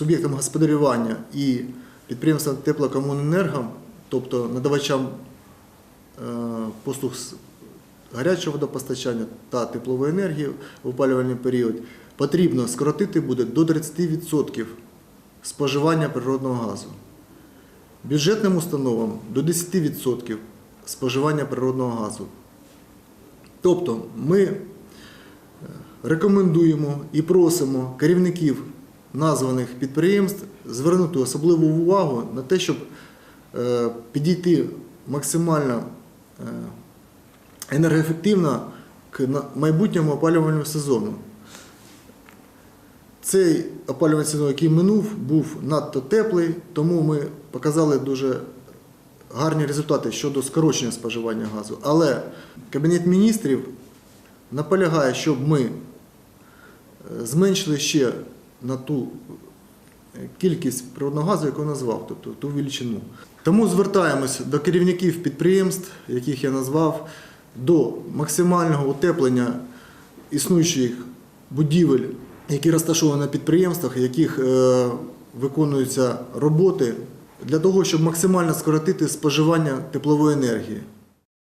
суб'єктам господарювання і підприємствам теплокомуненерго, тобто надавачам е, послуг гарячого водопостачання та теплової енергії в опалювальний період, потрібно скоротити буде до 30% споживання природного газу. Бюджетним установам до 10% споживання природного газу. Тобто ми е, рекомендуємо і просимо керівників названих підприємств звернути особливу увагу на те, щоб е, підійти максимально е, енергоефективно к майбутньому опалювальному сезону. Цей опалювальний сезон, який минув, був надто теплий, тому ми показали дуже гарні результати щодо скорочення споживання газу. Але Кабінет міністрів наполягає, щоб ми е, зменшили ще на ту е, кількість природного газу, яку назвав, тобто ту величину. Тому звертаємось до керівників підприємств, яких я назвав, до максимального утеплення існуючих будівель, які розташовані на підприємствах, яких е, виконуються роботи для того, щоб максимально скоротити споживання теплової енергії.